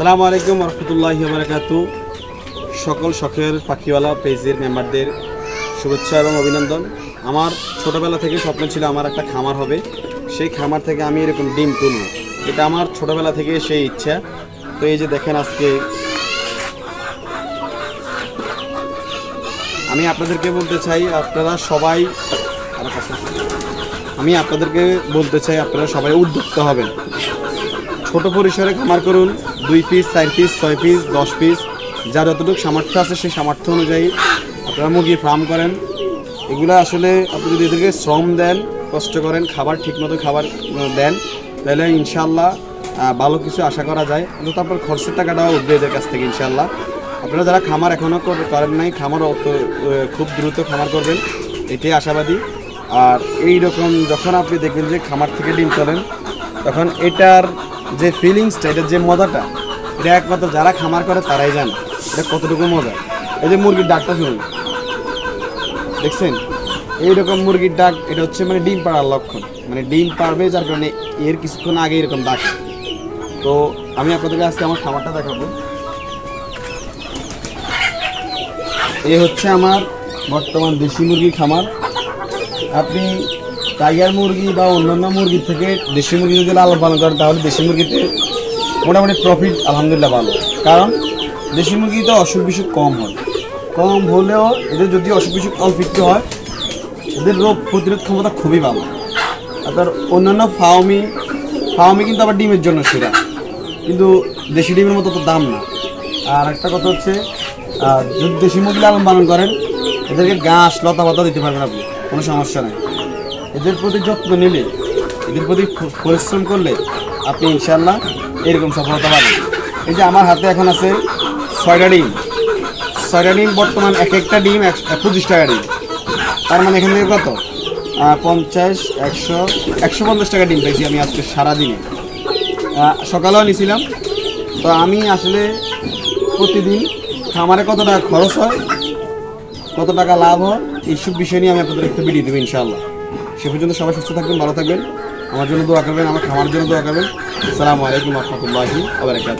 সালামু আলাইকুম রহমতুল্লাহি বারাকাতু সকল শখের পাখিওয়ালা, পেজের মেম্বারদের শুভেচ্ছা এবং অভিনন্দন। আমার ছোটোবেলা থেকে স্বপ্ন ছিল আমার একটা খামার হবে। সেই খামার থেকে আমি এরকম ডিম তুলব। এটা আমার ছোটোবেলা থেকে সেই ইচ্ছা। তো এই যে দেখেন আজকে আমি আপনাদেরকে বলতে চাই, আপনারা সবাই। আমি আপনাদেরকে বলতে চাই, আপনারা সবাই উদ্যোক্তা হবেন। ছোট পরিসরে খামার করুন। দুই পিস চার পিস ছয় পিস দশ পিস যার যতটুকু সামর্থ্য আছে সেই সামর্থ্য অনুযায়ী আপনারা মুরগি ফার্ম করেন। এগুলো আসলে আপনি যদি এদেরকে শ্রম দেন, কষ্ট করেন, খাবার ঠিকমতো খাবার দেন, তাহলে ইনশাল্লাহ ভালো কিছু আশা করা যায়। কিন্তু তারপর খরচের টাকাটাও উঠবে এদের কাছ থেকে ইনশাল্লাহ আপনারা যারা খামার এখনও করেন নাই খামার অত খুব দ্রুত খামার করবেন, এটাই আশাবাদী। আর এই রকম যখন আপনি দেখবেন যে খামার থেকে ডিম তোলেন, তখন এটার যে ফিলিংসটা এটার যে মজাটা, এটা একমাত্র যারা খামার করে তারাই জানে। এটা কতটুকু মজা? এই যে মুরগির ডাকটা শুনুন। দেখছেন? এইরকম মুরগির ডাক, এটা হচ্ছে মানে ডিম পাড়ার লক্ষণ। মানে ডিম পারবে যার কারণে এর কিছুক্ষণ আগে এরকম ডাক। তো আমি আপনাদেরকে আজকে আমার খামারটা দেখাবো। এ হচ্ছে আমার বর্তমান দেশি মুরগির খামার। আপনি টাইগার মুরগি বা অন্যান্য মুরগির থেকে দেশি মুরগি যদি লালন পালন করেন, তাহলে দেশি মুরগিতে মোটামুটি প্রফিট আলহামদুলিল্লাহ ভালো। কারণ দেশি মুরগিতে অসুখ বিসুখ কম হয়। কম হলেও এদের যদি অসুখ বিসুখ অল্প একটু হয়, এদের রোগ প্রতিরোধ ক্ষমতা খুবই ভালো। আপনার অন্যান্য ফাওমি ফাওমি কিন্তু আবার ডিমের জন্য সেরা। কিন্তু দেশি ডিমের মতো তো দাম না। আর একটা কথা হচ্ছে যদি দেশি মুরগি লালন পালন করেন, এদেরকে ঘাস লতা পাতা দিতে পারবেন আপনি, কোনো সমস্যা নেই। এদের প্রতি যত্ন নিলে, এদের প্রতি পরিশ্রম করলে আপনি ইনশাল্লাহ এরকম সফলতা পাবেন। এই যে আমার হাতে এখন আছে ছয়টা ডিম। ছয়টা ডিম বর্তমান এক একটা ডিম এক পঁচিশ টাকা ডিম। তার মানে এখান থেকে কত? পঞ্চাশ, একশো একশো পঞ্চাশ টাকা ডিম পেয়েছি আমি আজকে সারাদিনে। সকালেও নিয়েছিলাম তো আমি আসলে প্রতিদিন খামারে কত টাকা খরচ হয়, কত টাকা লাভ হয়, এইসব বিষয় নিয়ে আমি আপনাদের একটা ভিডিও দেবো ইনশাআল্লাহ। সে পর্যন্ত সবাই সুস্থ থাকবেন, ভালো থাকবেন। আমার জন্য দোয়া করবেন, আমার খাওয়ার জন্য দোয়া করবেন। আসসালামু আলাইকুম রহমতুল্লাহি আবরাকাত